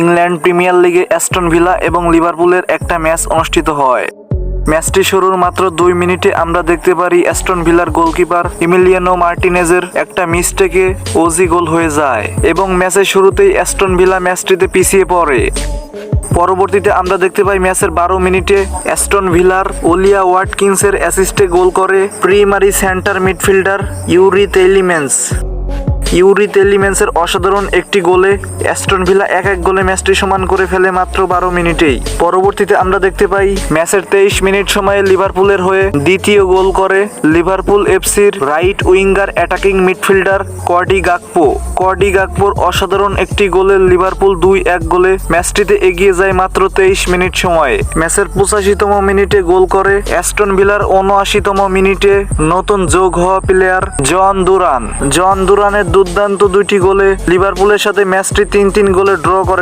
England premier লিগে Aston Villa এবং লিভারপুলের একটা ম্যাচ অনুষ্ঠিত হয়। ম্যাচটি শুরুর মাত্র দুই মিনিটে আমরা দেখতে পারি অ্যাস্টন ভিলার গোলকিপার ইমিলিয়ানো মার্টিনেজের একটা মিস্টেকে ওজি গোল হয়ে যায় এবং ম্যাচের শুরুতেই অ্যাস্টন ভিলা ম্যাচটিতে পিছিয়ে পড়ে। পরবর্তীতে আমরা দেখতে পাই ম্যাচের বারো মিনিটে অ্যাস্টন ভিলার ওলিয়া ওয়াটকিন্সের অ্যাসিস্টে গোল করে primary centre midfielder Youri Tielemans Youri তেলিমেন্সের অসাধারণ একটি গোলে অ্যাস্টন ভিলা এক এক গোলে ম্যাচটি সমান করে ফেলে মাত্র বারো মিনিটেই। পরবর্তীতে আমরা দেখতে পাই ম্যাচের তেইশ মিনিট সময়ে লিভারপুলের হয়ে দ্বিতীয় গোল করে লিভারপুল এফসির right winger attacking midfielder Cody Gakpo. Cody গাকপোর অসাধারণ একটি গোলে লিভারপুল দুই এক গোলে ম্যাচটিতে এগিয়ে যায় মাত্র তেইশ মিনিট সময়ে। ম্যাচের পঁচাশিতম মিনিটে গোল করে অ্যাস্টন ভিলার উনআশিতম মিনিটে নতুন যোগ হওয়া প্লেয়ার জন দুরান। জন দুরানের দুর্দান্ত দুইটি গোলে লিভারপুলের সাথে ম্যাচটি তিন তিন গোলে ড্র করে